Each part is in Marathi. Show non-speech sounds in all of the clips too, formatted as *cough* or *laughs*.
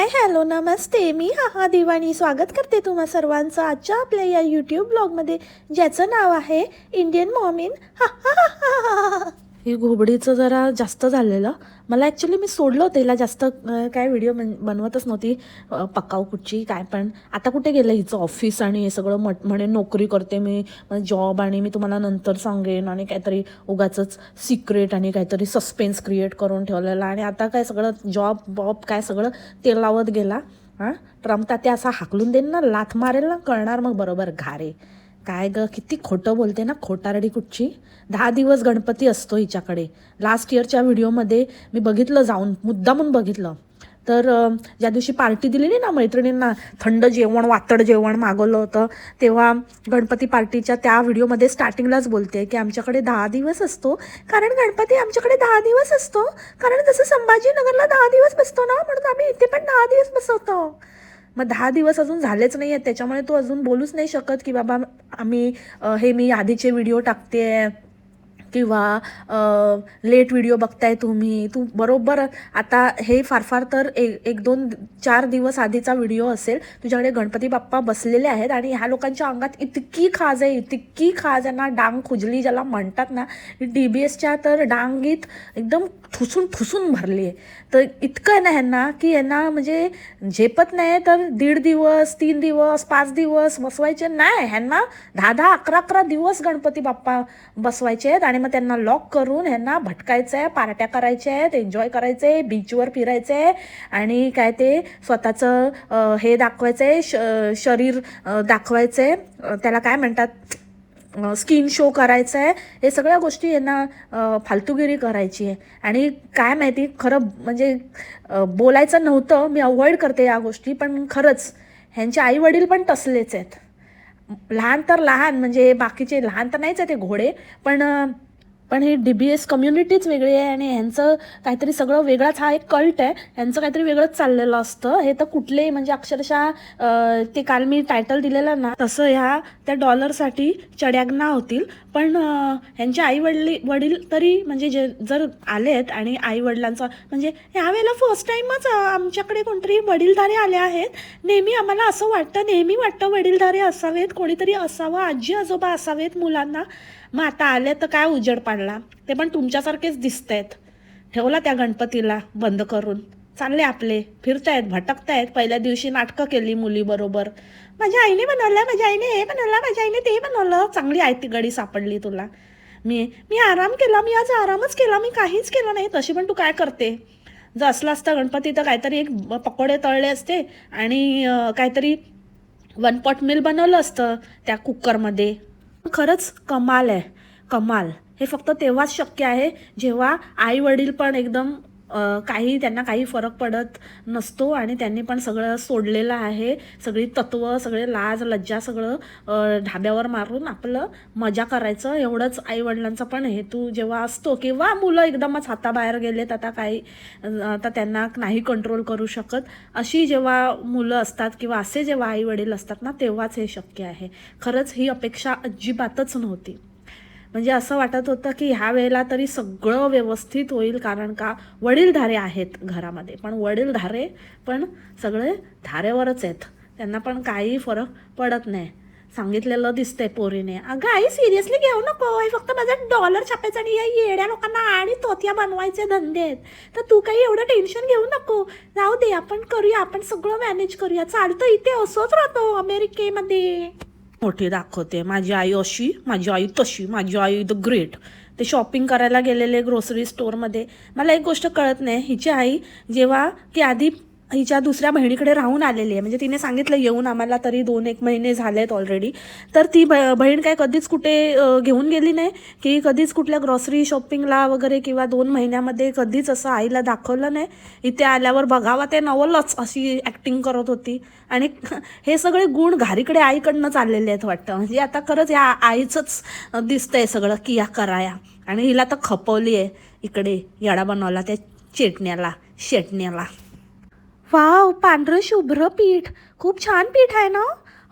हाय हॅलो नमस्ते. मी हा हा दिवाणी. स्वागत करते तुम्हा सर्वांचं आजच्या आपल्या या यूट्यूब ब्लॉगमध्ये ज्याचं नाव आहे इंडियन मॉमिन हा हा हा हा. ही हे घोबडीचं जरा जास्त झालेलं. मला ॲक्च्युली मी सोडलं होतं हिला जास्त काय व्हिडिओ बन बनवतच नव्हती. अं, कुठची काय पण. आता कुठे गेलं हिचं ऑफिस आणि हे सगळं म्हट म्हणे नोकरी करते मी जॉब आणि मी तुम्हाला नंतर सांगेन आणि काहीतरी उगाच सिक्रेट आणि काहीतरी सस्पेन्स क्रिएट करून ठेवलेलं. आणि आता काय सगळं जॉब बॉब काय सगळं ते लावत गेला. हां? ट्रम्प तात्या असा हाकलून देईन ना लाथ मारेल ना कळणार मग बरोबर घारे. काय ग किती खोटं बोलते ना खोटारडी कुठची दहा दिवस गणपती असतो हिच्याकडे. लास्ट इयरच्या व्हिडिओमध्ये मी बघितलं जाऊन मुद्दामून बघितलं. तर ज्या दिवशी पार्टी दिलेली ना मैत्रिणींना थंड जेवण वातड जेवण मागवलं होतं तेव्हा गणपती पार्टीच्या त्या व्हिडिओमध्ये स्टार्टिंगलाच बोलते की आमच्याकडे दहा दिवस असतो. कारण गणपती आमच्याकडे दहा दिवस असतो. कारण जसं संभाजीनगरला दहा दिवस बसतो ना म्हणून आम्ही इथे पण दहा दिवस बसवतो. मग दहा दिवस अजून झालेच नाही आहेत त्याच्यामुळे तू अजून बोलूच नाही शकत की बाबा आम्ही हे मी आधीचे व्हिडिओ टाकते किंवा लेट व्हिडिओ बघताय तुम्ही तू बरोबर आता हे फार फार तर एक एक दोन चार दिवस आधीचा व्हिडिओ असेल. तुझ्याकडे गणपती बाप्पा बसलेले आहेत आणि ह्या लोकांच्या अंगात इतकी खाज आहे इतकी खाज आहे ना डांग खुजली ज्याला म्हणतात ना डी बी एसच्या तर डांगीत एकदम ठुसून ठुसून भरली आहे. तर इतकं आहे ना ह्यांना की यांना म्हणजे झेपत नाही तर दीड दिवस तीन दिवस पाच दिवस बसवायचे नाही. ह्यांना दहा दहा अकरा अकरा दिवस गणपती बाप्पा बसवायचे आहेत आणि मग त्यांना लॉक करून ह्यांना भटकायचं आहे पार्ट्या करायच्या आहेत एन्जॉय करायचं आहे बीचवर फिरायचं आहे आणि काय ते स्वतःचं हे दाखवायचं आहे श शरीर दाखवायचं आहे त्याला काय म्हणतात? स्किन शो करायचं आहे हे सगळ्या गोष्टी यांना फालतूगिरी करायची आहे. आणि काय माहिती खरं म्हणजे बोलायचं नव्हतं. मी अवॉइड करते या गोष्टी पण खरंच ह्यांचे आई वडील पण तसलेच आहेत. लहान तर लहान म्हणजे बाकीचे लहान तर नाहीच आहे ते घोडे पण पण हे डी बी एस कम्युनिटीच वेगळी आहे आणि ह्यांचं काहीतरी सगळं वेगळाच हा एक कल्ट आहे. ह्यांचं काहीतरी वेगळंच चाललेलं असतं. हे तर कुठलेही म्हणजे अक्षरशः ते काल मी टायटल दिलेलं ना तसं ह्या त्या डॉलरसाठी चड्यागना होतील. पण ह्यांचे आई वडील वडील तरी म्हणजे जे जर आले आहेत आणि आई वडिलांचा म्हणजे यावेळेला फर्स्ट टाईमच आमच्याकडे कोणतरी वडीलधारे आले आहेत. नेहमी आम्हाला असं वाटतं नेहमी वाटतं वडीलधारे असावेत कोणीतरी असावं आजी आजोबा असावेत मुलांना. मग आता आले तर काय उजेड पाडला? ते पण तुमच्यासारखेच दिसत आहेत ठेवला त्या गणपतीला बंद करून. चालले आपले फिरतायत भटकतायत. पहिल्या दिवशी नाटकं केली मुलीबरोबर माझ्या आईने बनवलं माझ्या आईने हे बनवलं माझ्या आईने ते बनवलं. चांगली आयती ती गडी सापडली तुला. मी मी आराम केला मी आज आरामच केला मी काहीच केलं नाही. तशी पण तू काय करते? जर असलं असतं गणपती तर काहीतरी एक पकोडे तळले असते आणि काहीतरी वन पॉट मिल बनवलं असतं त्या कुकरमध्ये. खरंच कमाल आहे. कमाल. हे फक्त तेव्हाच शक्य आहे जेव्हा आई वडील पण एकदम काही त्यांना काही फरक पडत नसतो आणि त्यांनी पण सगळं सोडलेलं आहे. सगळी तत्व सगळे लाज लज्जा सगळं ढाब्यावर मारून आपलं मजा करायचं. एवढंच आई वडिलांचा पण हेतू जेव्हा असतो किंवा मुलं एकदमच हाताबाहेर गेलेत आता काही आता त्यांना नाही कंट्रोल करू शकत. अशी जेव्हा मुलं असतात किंवा असे जेव्हा आई वडील असतात ना तेव्हाच हे शक्य आहे. खरंच ही अपेक्षा अजिबातच नव्हती. म्हणजे असं वाटत होतं की ह्या वेळेला तरी सगळं व्यवस्थित होईल कारण का वडीलधारे आहेत घरामध्ये. पण वडीलधारे पण सगळे धारेवरच आहेत. त्यांना पण काही फरक पडत नाही. सांगितलेलं दिसतंय पोरीने. अगं आई सिरियसली घेऊ नको. हे फक्त माझा डॉलर छापायचा आणि या येड्या लोकांना आणि तोत्या बनवायचे धंदे आहेत. तर तू काही एवढं टेन्शन घेऊ नको. जाऊ दे आपण करूया आपण सगळं मॅनेज करूया. चालतं इथे असंच राहतो अमेरिकेमध्ये. मोठी दाखवते. माझी आई अशी माझी आई तशी माझी आई द ग्रेट ते शॉपिंग करायला गेलेले ग्रोसरी स्टोअरमध्ये मला एक गोष्ट कळत नाही. हिची आई जेव्हा ती आधी हिच्या दुसऱ्या बहिणीकडे राहून आलेली आहे. म्हणजे तिने सांगितलं येऊन आम्हाला तरी दोन एक महिने झालेत ऑलरेडी तर ती ब बहीण काय कधीच कुठे घेऊन गेली नाही? की कधीच कुठल्या ग्रॉसरी शॉपिंगला वगैरे किंवा दोन महिन्यामध्ये कधीच असं आईला दाखवलं नाही? इथे आल्यावर बघावा ते नवलच अशी ॲक्टिंग करत होती. आणि *laughs* हे सगळे गुण घारीकडे आईकडनं चाललेले आहेत वाटतं. म्हणजे आता खरंच या आईचंच दिसतंय सगळं की या कराया. आणि हिला तर खपवली आहे इकडे येडा बनवला त्या चेटण्याला शेटण्याला. वाव पांढरं शुभ्र पीठ. खूप छान पीठ आहे ना?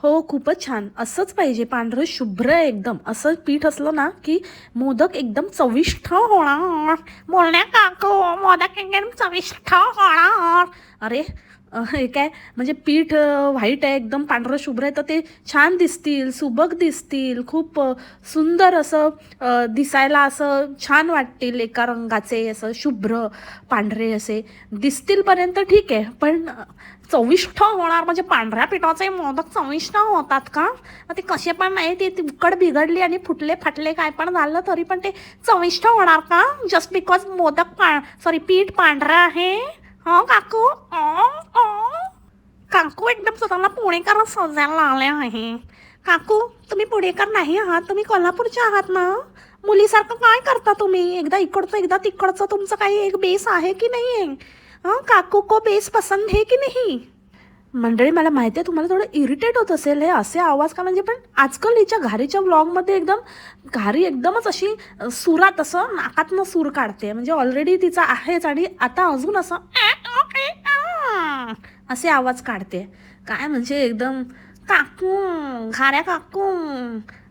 हो खूपच छान. असंच पाहिजे पांढरं शुभ्र एकदम. असं पीठ असलं ना की मोदक एकदम चविष्ट होणार. बोलण्या काकू मोदक एकदम चविष्ट होणार. अरे काय? म्हणजे पीठ व्हाईट आहे एकदम पांढरं शुभ्र आहे तर ते छान दिसतील सुबक दिसतील खूप सुंदर असं दिसायला असं छान वाटतील एका रंगाचे असं शुभ्र पांढरे असे. दिसतीलपर्यंत ठीक आहे पण चविष्ट होणार म्हणजे पांढऱ्या पिठाचे मोदक चविष्ट होतात का? मग ते कसे पण नाही ते ती उकड बिघडली आणि फुटले फाटले काय पण झालं तरी पण ते चविष्ट होणार का? जस्ट बिकॉज मोदक पा सॉरी पीठ पांढरं आहे हो काकू ओ, ओ. काकू एकदम स्वतःला पुणेकर सजायला आले आहे काकू तुम्ही पुणेकर नाही आहात तुम्ही कोल्हापूरचे आहात ना मुलीसारखं काय करता तुम्ही एकदा इकडचं एकदा तिकडचं तुमचं काही एक बेस आहे की नाही आहे काकू को बेस पसंद है की नाही मंडळी मला माहिती आहे तुम्हाला थोडं इरिटेट होत असेल. हे असे आवाज का म्हणजे पण आजकाल हिच्या घारीच्या व्लॉगमध्ये एकदम घारी एकदमच अशी सुरात असं नाकातनं सूर काढते. म्हणजे ऑलरेडी तिचा आहेच आणि आता अजून असं असे आवाज काढते. काय म्हणजे एकदम काकू घाऱ्या काकू.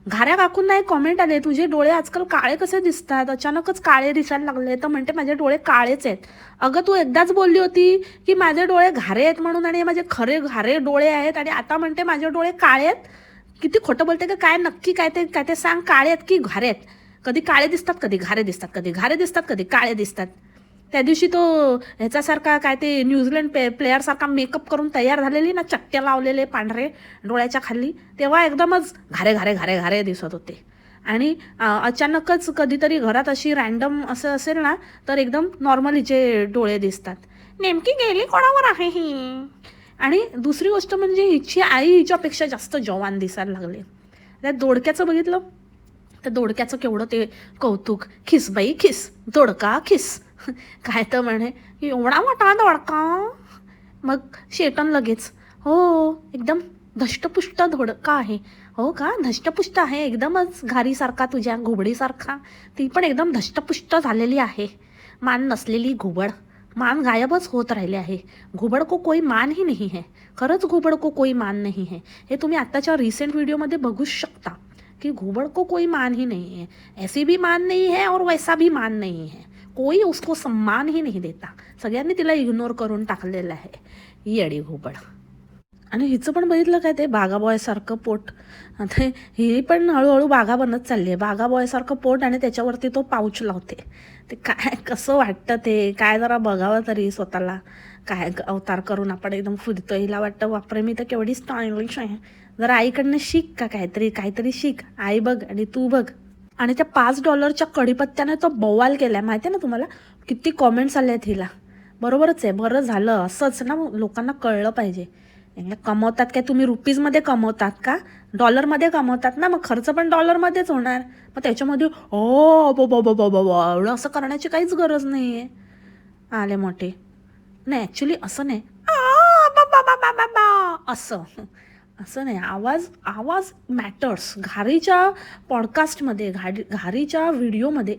घाऱ्या काकूंना एक कॉमेंट आले. तुझे डोळे आजकाल काळे कसे दिसतात? अचानकच काळे दिसायला लागले तर म्हणते माझे डोळे काळेच आहेत. अगं तू एकदाच बोलली होती की माझे डोळे घारे आहेत म्हणून आणि माझे खरे घारे डोळे आहेत आणि आता म्हणते माझे डोळे काळे आहेत. किती खोटं बोलते का काय नक्की काय ते काय ते सांग. काळे आहेत की घारे आहेत? कधी काळे दिसतात कधी घारे दिसतात. कधी घारे दिसतात कधी काळे दिसतात. त्या दिवशी तो ह्याच्यासारखा काय ते न्यूझीलंड प्ले प्लेयरसारखा मेकअप करून तयार झालेली ना चट्ट्या लावलेले पांढरे डोळ्याच्या खाली तेव्हा एकदमच घारे घारे घारे घारे दिसत होते. आणि अचानकच कधीतरी घरात अशी रॅन्डम असं असेल ना तर एकदम नॉर्मलीचे डोळे दिसतात. नेमकी गेली कोणावर आहे ही? आणि दुसरी गोष्ट म्हणजे हिची आई हिच्यापेक्षा जास्त जवान दिसायला लागले. त्या दोडक्याचं बघितलं? त्या दोडक्याचं केवढं ते कौतुक. खिस बाई खिस. दोडका खिस. काय तर म्हणे एवढा मोठा दोडका? मग शेटन लगेच हो एकदम धष्टपुष्ट धोडका आहे. हो का? धष्टपुष्ट आहे एकदमच घारीसारखा तुझ्या घुबडीसारखा. ती पण एकदम धष्टपुष्ट झालेली आहे. मान नसलेली घुबड. मान गायबच होत राहिले आहे. घुबड को कोई मान ही नाही है. खरंच घुबड को कोई मान नाही है. हे तुम्ही आत्ताच्या रिसेंट व्हिडिओमध्ये बघूच शकता. की घुबड़ को कोई मान ही नाही है. ऐसी भी मान नहीं है और वैसा भी मान नाही है. कोई उसको सम्मान ही देता. सगळ्यांनी तिला इग्नोर करून टाकलेलं आहे. येडी घुबड आणि हिचं पण बघितलं काय ते? बागाबॉयसारखं पोट. आता ही पण हळूहळू बागा बनत चालली आहे. बागाबॉयसारखं पोट आणि त्याच्यावरती तो पाऊच लावते. ते काय कसं वाटतं ते? काय जरा बघावं तरी स्वतःला. काय अवतार करून आपण एकदम फुदतो हिला वाटतं बापरे मी तर केवढी स्टायलिश आहे. जरा आईकडनं शिक का काहीतरी? काहीतरी शिक. आई बघ आणि तू बघ. आणि त्या पाच डॉलरच्या कढीपत्त्याने तो बवाल केलाय. माहिती आहे ना तुम्हाला? किती कॉमेंट्स आले आहेत हिला. बरोबरच आहे. बरं झालं. असंच ना लोकांना कळलं पाहिजे. कमवतात काय? तुम्ही रुपीजमध्ये कमवतात का? डॉलरमध्ये कमवतात ना? मग खर्च पण डॉलरमध्येच होणार. मग त्याच्यामध्ये ओ बो बो बो बो बो एवढं असं करण्याची काहीच गरज नाही आहे आले मोठे. नाही ॲक्च्युली असं नाही. आ, बा, बा, बा, बा, असं. असं नाही आवाज आवाज मॅटर्स घारीच्या पॉडकास्टमध्ये घाडी घारीच्या व्हिडिओमध्ये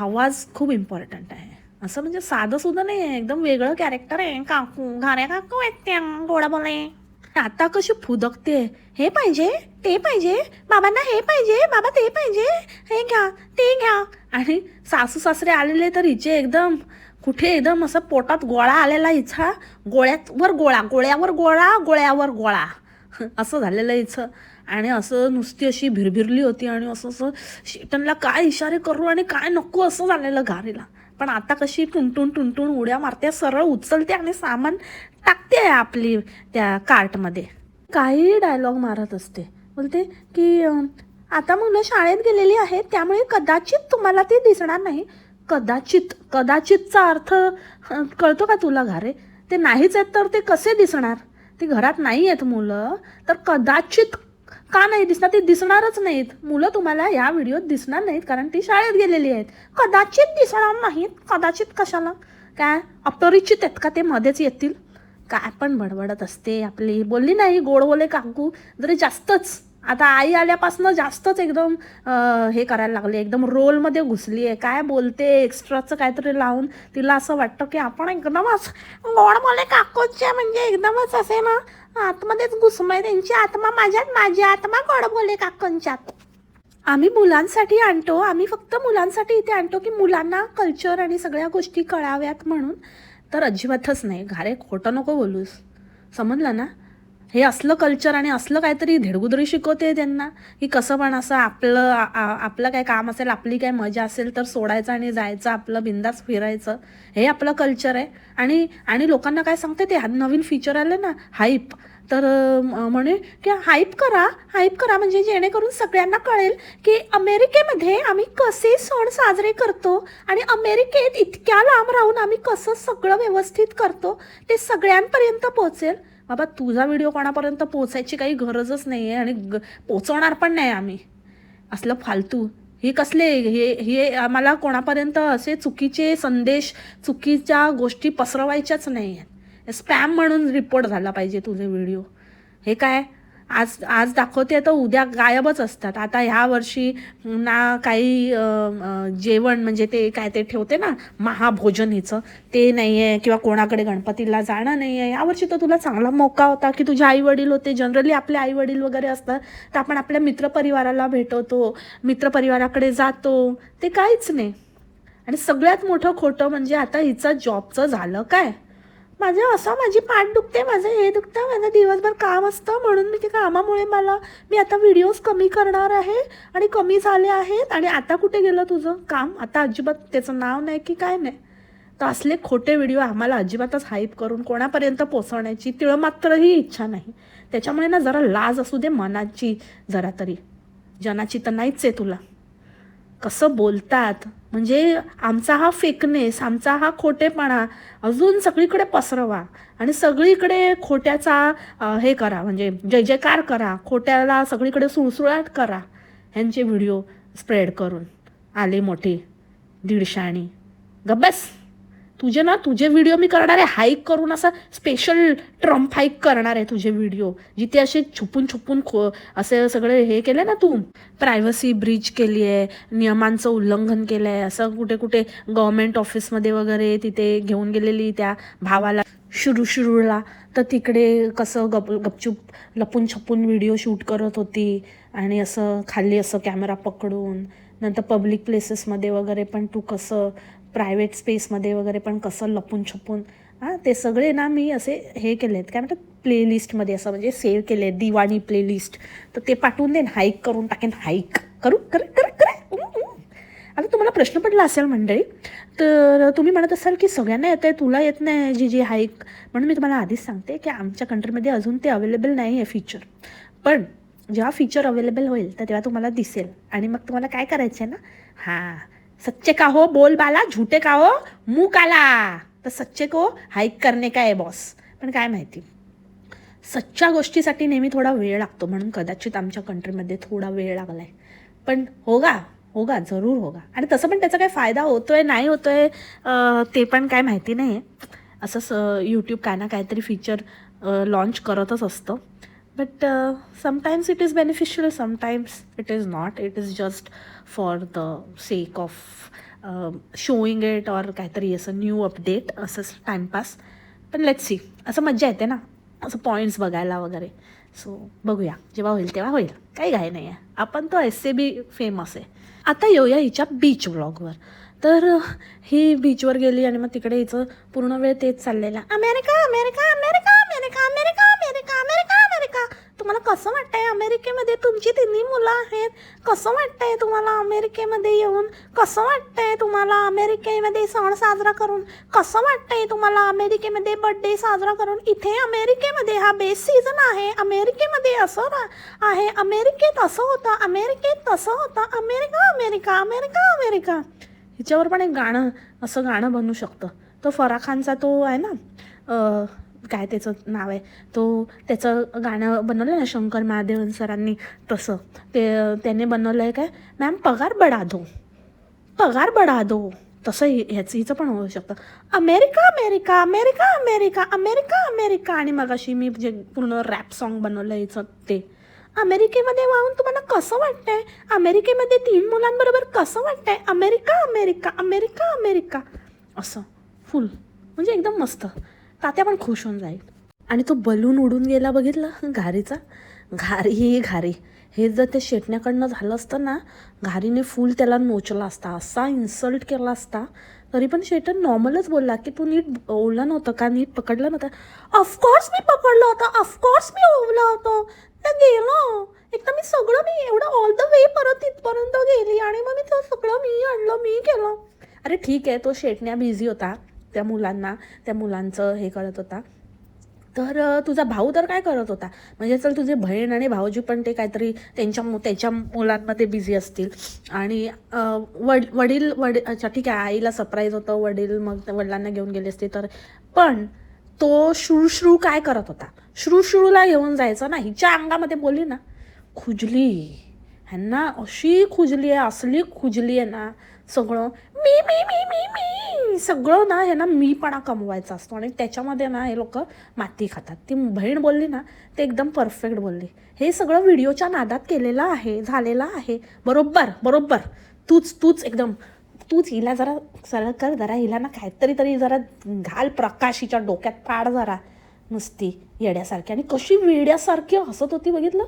आवाज खूप इम्पॉर्टंट आहे. असं म्हणजे साधं सुद्धा नाही आहे एकदम वेगळं कॅरेक्टर आहे. काकू घाऱ्या काकू आहेत त्या गोडा बोले. आता कशी फुदकते हे पाहिजे ते पाहिजे बाबांना हे पाहिजे बाबा ते पाहिजे हे घ्या ते घ्या. आणि सासू सासरे आलेले तर हिचे एकदम कुठे एकदम असं पोटात गोळा आलेला हिचा गोळ्यावर गोळा गोळ्यावर गोळा गोळ्यावर गोळा. *laughs* असं झालेलं हिचं आणि असं नुसती अशी भिरभिरली होती आणि असं असं शेटनला काय इशारे करू आणि काय नको असं झालेलं घारीला. पण आता कशी टुंटून टुंटून उड्या मारते सरळ उचलते आणि सामान टाकते आपली त्या कार्टमध्ये. काही डायलॉग मारत असते. बोलते की आता मुलं शाळेत गेलेली आहेत त्यामुळे कदाचित तुम्हाला ते दिसणार नाही. कदाचित कदाचितचा अर्थ कळतो का तुला घारे? ते नाहीच आहेत तर ते कसे दिसणार? ती घरात नाही आहेत मुलं तर कदाचित का नाही दिसणार? ती दिसणारच नाहीत. मुलं तुम्हाला या व्हिडिओत दिसणार नाहीत कारण ती शाळेत गेलेली आहेत. कदाचित दिसणार नाहीत. कदाचित कशाला? काय? अपरिचित आहेत का ते? मध्येच येतील. काय पण बडबडत असते आपली. बोलली नाही गोड बोले काकू. जरी जास्तच आता आई आल्यापासून जास्तच एकदम हे करायला लागले. एकदम रोलमध्ये घुसली आहे. काय बोलते? एक्स्ट्राचं काहीतरी लावून तिला असं वाटतं की आपण एकदमच गोडमोले काकूच्या म्हणजे एकदमच असे ना आतमध्येच घुसमय. त्यांची आत्मा माझ्यात माझी आत्मा गोडबोले काकूंच्यात. आम्ही मुलांसाठी आणतो. आम्ही फक्त मुलांसाठी इथे आणतो की मुलांना कल्चर आणि सगळ्या गोष्टी कळाव्यात म्हणून. तर अजिबातच नाही. घारे खोटं नको बोलूस. समजलं ना? हे असलं कल्चर आणि असलं काहीतरी धेडगुदरी शिकवते त्यांना की कसं पण असं आपलं आपलं काय काम असेल आपली काय मजा असेल तर सोडायचं आणि जायचं आपलं बिंदास फिरायचं. हे आपलं कल्चर आहे. आणि आणि लोकांना काय सांगते ते नवीन फीचर आलं ना हाईप तर म्हणे की हाईप करा हाईप करा म्हणजे जेणेकरून सगळ्यांना कळेल की अमेरिकेमध्ये आम्ही कसे सण साजरे करतो आणि अमेरिकेत इतक्या लांब राहून आम्ही कसं सगळं व्यवस्थित करतो ते सगळ्यांपर्यंत पोहोचेल. बाबा तुझा व्हिडिओ कोणापर्यंत पोचायची काही गरजच नाही आहे आणि ग पोचवणार पण नाही आम्ही. असलं फालतू. हे कसले? हे हे आम्हाला कोणापर्यंत असे चुकीचे संदेश चुकीच्या गोष्टी पसरवायच्याच नाही आहेत स्पॅम म्हणून रिपोर्ट झाला पाहिजे तुझे व्हिडिओ. हे काय? आज आज दाखवते तर उद्या गायबच असतात. आता ह्या वर्षी ना काही जेवण म्हणजे ते काय ते ठेवते ना महाभोजन हिचं ते नाही आहे किंवा कोणाकडे गणपतीला जाणं नाही आहे यावर्षी तर तुला चांगला मौका होता की तुझे आई वडील होते. जनरली आपले आई वडील वगैरे असतात तर आपण आपल्या मित्रपरिवाराला भेटवतो मित्रपरिवाराकडे जातो. ते काहीच नाही. आणि सगळ्यात मोठं खोटं म्हणजे आता हिचं जॉबचं झालं काय? माझं असं माझी पाठ दुखते माझं हे दुखतं माझं दिवसभर काम असतं. म्हणून मी ते कामामुळे मला मी आता व्हिडिओज कमी करणार आहे आणि कमी झाले आहेत. आणि आता कुठे गेलं तुझं काम? आता अजिबात त्याचं नाव नाही की काय नाही. तर असले खोटे व्हिडिओ आम्हाला अजिबातच हाईप करून कोणापर्यंत पोचवण्याची तिळमात्रही इच्छा नाही. त्याच्यामुळे ना जरा लाज असू दे मनाची जरा तरी. जनाची तर नाहीच आहे तुला. कसं बोलतात? म्हणजे आमचा हा फेकनेस आमचा हा खोटेपणा अजून सगळीकडे पसरवा आणि सगळीकडे खोट्याचा हे करा म्हणजे जय जयकार करा खोट्याला सगळीकडे सुळसुळाट करा ह्यांचे व्हिडिओ स्प्रेड करून. आले मोठे दीडशाणी गब्बस तुझे ना तुझे व्हिडिओ मी करणार आहे. हाईक करून असा स्पेशल ट्रम्प हाईक करणार आहे तुझे व्हिडिओ जिथे असे छुपून छुपून खो असे सगळे हे केले ना तू. प्रायव्हसी ब्रीच केली आहे नियमांचं उल्लंघन केलं आहे. असं कुठे कुठे गव्हर्मेंट ऑफिसमध्ये वगैरे तिथे घेऊन गेलेली त्या भावाला शुरू शुरूला. तर तिकडे कसं गप गपचूप लपून छपून व्हिडिओ शूट करत होती. आणि असं खाली असं कॅमेरा पकडून. नंतर पब्लिक प्लेसेसमध्ये वगैरे पण तू कसं प्रायव्हेट स्पेसमध्ये वगैरे पण कसं लपून छपून हां ते सगळे ना मी असे हे केले आहेत काय म्हणतात? प्लेलिस्टमध्ये असं म्हणजे सेव्ह केले आहेत दिवाणी प्लेलिस्ट तर ते पाठवून देईन हाईक करून टाकेन हाईक करू कर कर कर. आता तुम्हाला प्रश्न पडला असेल मंडळी तर तुम्ही म्हणत असाल की सगळ्यांना येत आहे तुला येत नाही जी जी हाईक म्हणून मी तुम्हाला आधीच सांगते की आमच्या कंट्रीमध्ये अजून ते अवेलेबल नाही आहे फीचर पण जेव्हा फीचर अवेलेबल होईल तर तेव्हा तुम्हाला दिसेल. आणि मग तुम्हाला काय करायचं आहे ना? हां. सच्चे का हो बोल बाला झुटे का हो मुंह काला। तर सच्चे को हाईक करणे काय आहे बॉस पण काय माहिती. सच्च्या गोष्टीसाठी नेहमी थोडा वेळ लागतो म्हणून कदाचित आमच्या कंट्रीमध्ये थोडा वेळ लागला आहे पण होगा होगा जरूर होगा. आणि तसं पण त्याचा काय फायदा होतोय नाही होतोय आहे ते पण काय माहिती नाही आहे असंच यूट्यूब काय ना काहीतरी फीचर लॉन्च करतच असतं. but uh, sometimes it is beneficial sometimes it is not. It is just for the sake of uh, showing it or काहीतरी असं न्यू अपडेट असंच टाइमपास पण लेट सी असं मज्जा येते ना. असं पॉईंट्स बघायला वगैरे. सो बघूया. जेव्हा होईल तेव्हा होईल. काही घाई नाही आहे आपण तो एस ए बी फेमस आहे. आता येऊया हिच्या बीच ब्लॉगवर तर ही बीचवर गेली आणि मग तिकडे हिचं पूर्ण वेळ तेच चाललेला. America America America! तुम्हाला कसं वाटतंय अमेरिकेमध्ये? तुमची तिन्ही मुलं आहेत. कसं वाटतंय तुम्हाला अमेरिकेमध्ये येऊन? कसं वाटतंय तुम्हाला अमेरिकेमध्ये सण साजरा करून? कसं वाटतंय तुम्हाला अमेरिकेमध्ये बर्थडे साजरा करून? इथे अमेरिकेमध्ये हा बेस्ट सीझन आहे. अमेरिकेमध्ये असं आहे. अमेरिकेत असं होतं. अमेरिकेत तसं होतं. America America America America. हिच्यावर पण एक गाणं असं गाणं बनू शकतं. तो फरा खानचा तो आहे ना काय त्याचं नाव आहे? तो त्याचं गाणं बनवलं ना शंकर महादेवन सरांनी तसं. ते त्याने बनवलं आहे काय? मॅम पगार बडा दो. पगार बडा दो. तसं ह्याचं हिचं पण होऊ शकतं. America America America America America America. आणि मगाशी मी जे पूर्ण रॅप सॉन्ग बनवलं हिचं ते. अमेरिकेमध्ये वाहून तुम्हाला कसं वाटतंय? अमेरिकेमध्ये तीन मुलांबरोबर कसं वाटतंय? America America America America. असं. फुल म्हणजे एकदम मस्त. तात्या पण खुश होऊन जाईल. आणि तो बलून उडून गेला बघितलं? घारीचा? घारी घारी. हे जर ते शेटण्याकडनं झालं असतं ना घारीने फुल त्याला नोचला असता असा इन्सल्ट केला असता तरी पण शेटन नॉर्मलच बोलला की तू नीट ओढलं नव्हतं का? नीट पकडलं नव्हतं. ऑफकोर्स मी पकडलं होतं. ऑफकोर्स मी ओवलं होतं. तर गेलो. एकदा मी सगळं मी एवढं ऑल द वे परत तिथपर्यंत गेली आणि मग मी ते सगळं मी आणलं मी केलं. अरे ठीक आहे तो शेटण्या बिझी होता. त्या मुलांना त्या मुलांचं हे करत होता. तर तुझा भाऊ तर काय करत होता? म्हणजे चल तुझे बहीण आणि भाऊजी पण ते काहीतरी त्यांच्या मु- त्याच्या मुलांमध्ये बिझी असतील. आणि वड वडील वडील अच्छा ठीक आहे आईला सरप्राईज होतं वडील मग वडिलांना घेऊन गेले असते. तर पण तो श्रुश्रू काय करत होता? श्रुश्रूला घेऊन जायचं ना? हिच्या अंगामध्ये बोलली ना खुजली. ह्यांना अशी खुजली आहे असली खुजली आहे ना सगळं मी मी मी मी मी. सगळं ना ह्यांना मीपणा कमवायचा असतो आणि त्याच्यामध्ये ना हे लोक माती खातात. ती बहीण बोलली ना ते एकदम परफेक्ट बोलली. हे सगळं व्हिडिओच्या नादात केलेलं आहे झालेलं आहे. बरोबर बरोबर. तूच तूच एकदम तूच हिला जरा सरळ कर जरा. हिला ना काहीतरी तरी जरा घाल प्रकाशीच्या डोक्यात पाड जरा. नुसती येड्यासारखी. आणि कशी वेड्यासारखी हसत होती बघितलं?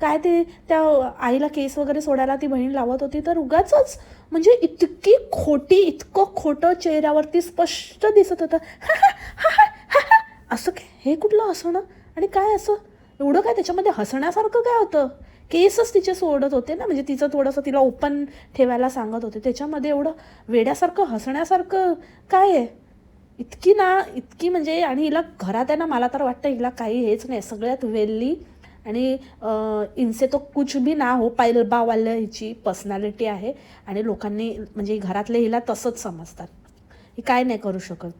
काय ते त्या आईला केस वगैरे सोडायला ती बहीण लावत होती तर उगाच म्हणजे इतकी खोटी इतकं खोटं चेहऱ्यावरती स्पष्ट दिसत होतं. असं काय? हे कुठलं हसणं आणि काय असं? एवढं काय त्याच्यामध्ये हसण्यासारखं काय होतं? केसच तिचे सोडत होते ना म्हणजे तिचं थोडंसं तिला ओपन ठेवायला सांगत होते. त्याच्यामध्ये एवढं वेड्यासारखं हसण्यासारखं काय आहे? इतकी ना इतकी म्हणजे आणि हिला घरात आहे ना मला तर वाटतं हिला काही हेच नाही. सगळ्यात वेल्ली आणि इनसे तो कुछ भी ना हो पायल बावाल्या हिची पर्सनॅलिटी आहे आणि लोकांनी म्हणजे घरातले हिला तसंच समजतात. ही काय नाही करू शकत.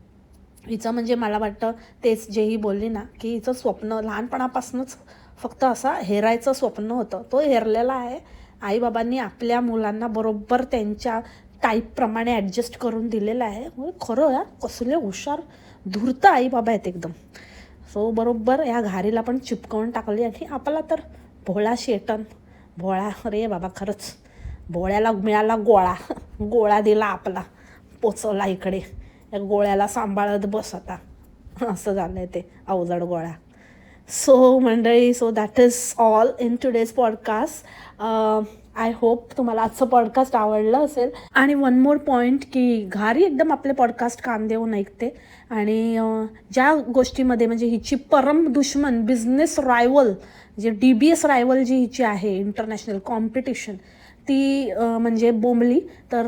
हिचं म्हणजे मला वाटतं तेच जे ही बोलली ना की हिचं स्वप्न लहानपणापासूनच फक्त असा हेरायचं स्वप्न होतं. तो हेरलेला आहे. आईबाबांनी आपल्या मुलांना बरोबर त्यांच्या टाईपप्रमाणे ॲडजस्ट करून दिलेलं आहे. खरं या कसले हुशार धूर्त आईबाबा आहेत एकदम. सो बरोबर या घारीला पण चिपकवून टाकली आणि आपला तर भोळा शेटन. भोळा अरे बाबा खरंच. भोळ्याला मिळाला गोळा. गोळा दिला आपला. पोचवला इकडे. या गोळ्याला सांभाळत बस आता. असं झालं आहे ते अवजड गोळा. सो मंडळी so that is all in today's podcast I hope तुम्हाला आजचं पॉडकास्ट आवडलं असेल. आणि वन मोर पॉईंट की घारी एकदम आपले पॉडकास्ट काम देऊन ऐकते. आणि ज्या गोष्टीमध्ये म्हणजे हिची परम दुश्मन business rival J D B S rival जी हिची आहे इंटरनॅशनल कॉम्पिटिशन ती म्हणजे बोंबली. तर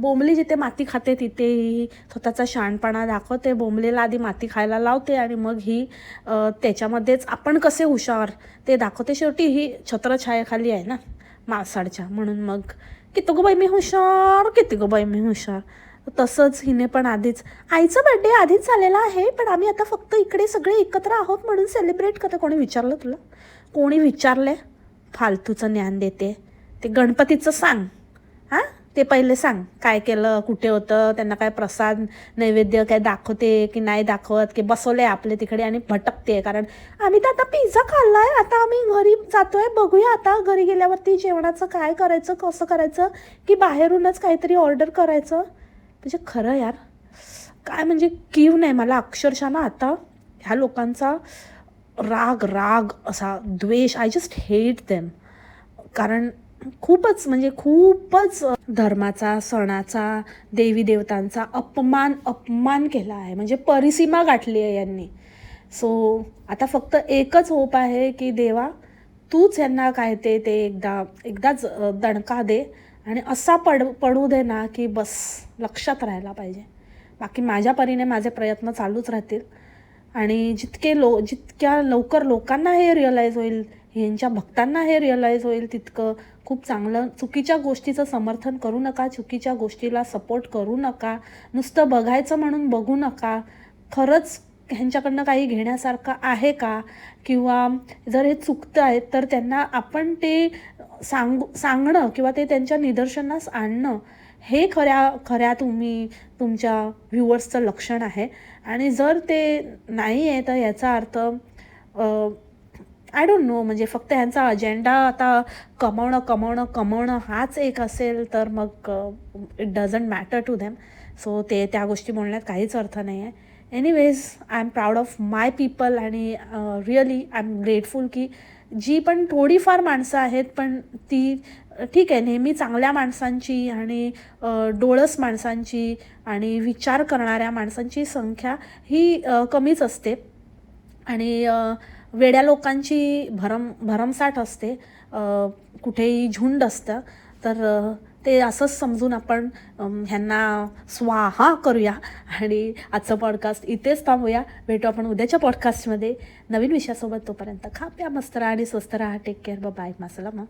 बोंबली जिथे माती खाते तिथे ही स्वतःचा शहाणपणा दाखवते. बोंबलीला आधी माती खायला लावते आणि मग ही त्याच्यामध्येच आपण कसे हुशार ते दाखवते. शेवटी ही छत्रछायाखाली आहे ना. मासाडच्या. म्हणून मग किती गो बाई मी हुशार किती गो बाई मी हुशार. तसंच हिने पण आधीच आईचा बड्डे आधीच झालेला आहे पण आम्ही आता फक्त इकडे सगळे एकत्र आहोत म्हणून सेलिब्रेट करतो कोणी विचारलं तुला? कोणी विचारले फालतूचं ज्ञान देते. ते गणपतीचं सांग. हां? ते पहिले सांग काय केलं कुठे होतं त्यांना काय प्रसाद नैवेद्य काय दाखवते की नाही दाखवत की बसवले आपले तिकडे आणि भटकते कारण आम्ही तर आता पिझ्झा खाल्लाय आता आम्ही घरी जातोय बघूया आता घरी गेल्यावरती जेवणाचं काय करायचं कसं करायचं की बाहेरूनच काहीतरी ऑर्डर करायचं. म्हणजे खरं यार काय म्हणजे कीव नाही मला अक्षरशः ना आता ह्या लोकांचा राग राग असा द्वेष आय जस्ट हेट देम कारण खूपच म्हणजे खूपच धर्माचा सणाचा देवी देवतांचा अपमान अपमान केला आहे. म्हणजे परिसीमा गाठली आहे यांनी. सो आता फक्त एकच होप आहे की देवा तूच यांना काय ते ते एकदा एकदाच दणका दे आणि असा पड पडू दे ना की बस लक्षात राहायला पाहिजे. बाकी माझ्या परीने माझे प्रयत्न चालूच राहतील. आणि जितके लो जितक्या लवकर लोकांना हे रिअलाईज होईल यांच्या भक्तांना हे रिअलाईज होईल तितकं. खूप चांगलं चुकीच्या गोष्टीचं समर्थन करू नका चुकीच्या गोष्टीला सपोर्ट करू नका. नुसतं बघायचं म्हणून बघू नका. खरंच ह्यांच्याकडनं काही घेण्यासारखं आहे का? किंवा जर हे चुकतं आहे तर त्यांना आपण ते सांगू सांगणं किंवा ते त्यांच्या निदर्शनास आणणं हे खऱ्या खऱ्या तुम्ही तुमच्या व्ह्युअर्सचं लक्षण आहे. आणि जर ते नाही आहे तर याचा अर्थ आय डोंट नो म्हणजे फक्त ह्यांचा अजेंडा आता कमवणं कमवणं कमवणं हाच एक असेल तर मग it doesn't matter to them so ते त्या गोष्टी बोलण्यात काहीच अर्थ नाही आहे anyways I am proud of my people आणि रिअली आय एम ग्रेटफुल की जी पण थोडीफार माणसं आहेत पण ती ठीक आहे नेहमी चांगल्या माणसांची आणि डोळस माणसांची आणि विचार करणाऱ्या माणसांची संख्या ही कमीच असते. आणि वेड्या लोकांची भरम भरमसाठ असते. कुठेही झुंड असतं. तर ते असंच समजून आपण ह्यांना स्वाहा करूया आणि आजचं पॉडकास्ट इथेच थांबूया. भेटू आपण उद्याच्या पॉडकास्टमध्ये नवीन विषयासोबत तोपर्यंत खा प्या मस्त राहा आणि स्वस्त राहा. टेक केअर बाय मासला मग